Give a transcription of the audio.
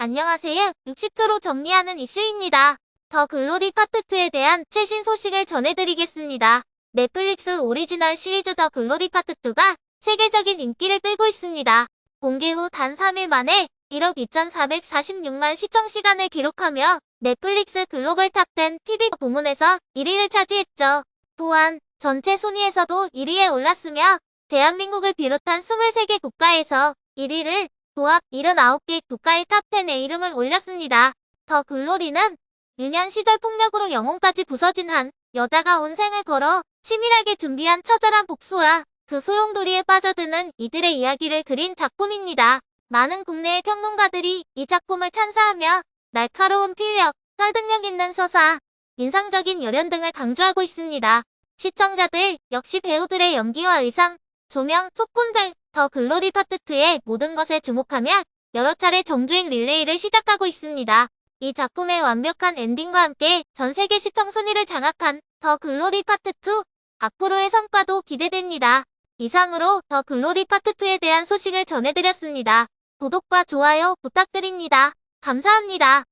안녕하세요. 60초로 정리하는 이슈입니다. 더 글로리 파트 2에 대한 최신 소식을 전해드리겠습니다. 넷플릭스 오리지널 시리즈 더 글로리 파트 2가 세계적인 인기를 끌고 있습니다. 공개 후 단 3일 만에 1억 2,446만 시청 시간을 기록하며 넷플릭스 글로벌 탑10 TV 부문에서 1위를 차지했죠. 또한 전체 순위에서도 1위에 올랐으며 대한민국을 비롯한 23개 국가에서 1위를 도합 79개 국가의 탑10에 이름을 올렸습니다. 더 글로리는 유년 시절 폭력으로 영혼까지 부서진 한 여자가 온 생을 걸어 치밀하게 준비한 처절한 복수와 그 소용돌이에 빠져드는 이들의 이야기를 그린 작품입니다. 많은 국내의 평론가들이 이 작품을 찬사하며 날카로운 필력, 설득력 있는 서사, 인상적인 열연 등을 강조하고 있습니다. 시청자들 역시 배우들의 연기와 의상, 조명, 소품 등 더 글로리 파트 2의 모든 것에 주목하며 여러 차례 정주행 릴레이를 시작하고 있습니다. 이 작품의 완벽한 엔딩과 함께 전 세계 시청 순위를 장악한 더 글로리 파트 2 앞으로의 성과도 기대됩니다. 이상으로 더 글로리 파트 2에 대한 소식을 전해드렸습니다. 구독과 좋아요 부탁드립니다. 감사합니다.